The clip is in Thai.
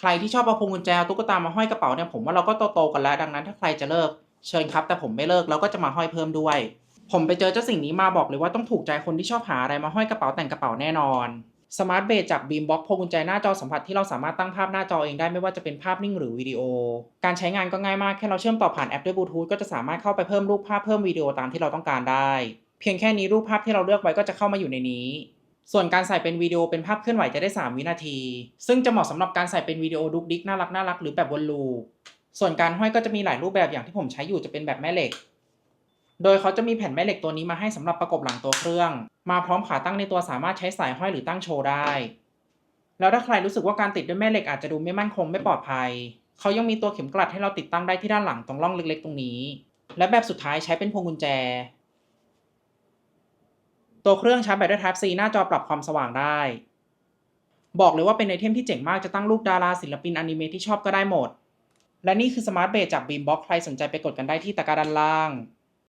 ใครที่ชอบเอาพวงกุญแจตุ๊กตามาห้อยกระเป๋าเนี่ยผมว่าเราก็โตๆกันแล้วดังนั้นถ้าใครจะเลิกเชิญครับ แต่ผมไม่เลิกเราก็จะมาห้อยเพิ่มด้วย ผมไปเจอเจ้าสิ่งนี้มาบอกเลยว่าต้องถูกใจคนที่ชอบหาอะไรมาห้อยกระเป๋าแต่งกระเป๋าแน่นอนสมาร์ทเบสจากบีมบ็อกพวงกุญแจหน้าจอสัมผัสที่เราสามารถตั้งภาพหน้าจอเองได้ไม่ว่าจะเป็นภาพนิ่งหรือวิดีโอ การใช้งานก็ง่ายมากแค่เราเชื่อมต่อผ่านแอปด้วยบลูทูธก็จะสามารถเข้าไปเพิ่มรูปภาพเพิ่มวิดีโอตามที่เราต้องการได้ เพียงแค่นี้รูปภาพที่เราเลือกไว้ก็จะเข้ามาอยู่ในนี้ ส่วนการใส่เป็นวิดีโอเป็นภาพเคลื่อนไหวจะได้ 3 วินาที ซึ่งจะเหมาะสำหรับการใส่เป็นวิดีโอดุกดิกน่ารักน่ารักหรือแบบวนลูปส่วนการห้อยก็จะมีหลายรูปแบบอย่างที่ผมใช้อยู่จะเป็นแบบแม่เหล็ก โดยเขาจะมีแผ่นแม่เหล็กตัวนี้มาให้สำหรับประกบหลังตัวเครื่อง มาพร้อมขาตั้งในตัวสามารถใช้สายห้อยหรือตั้งโชว์ได้ แล้วถ้าใครรู้สึกว่าการติดด้วยแม่เหล็กอาจจะดูไม่มั่นคงไม่ปลอดภัย เขายังมีตัวเข็มกลัดให้เราติดตั้งได้ที่ด้านหลังตรงร่องเล็กๆ ตรงนี้ และแบบสุดท้ายใช้เป็นพวงกุญแจ ตัวเครื่องชาร์จแบตด้วย Type C หน้าจอปรับความสว่างได้ บอกเลยว่าเป็นไอเทมที่เจ๋งมากจะตั้งรูปดาราศิลปินอนิเมะที่ชอบก็ได้หมด และนี่คือสมาร์ทเบสจาก Beambox ใครสนใจไปกดกันได้ที่ตะกร้าด้านล่าง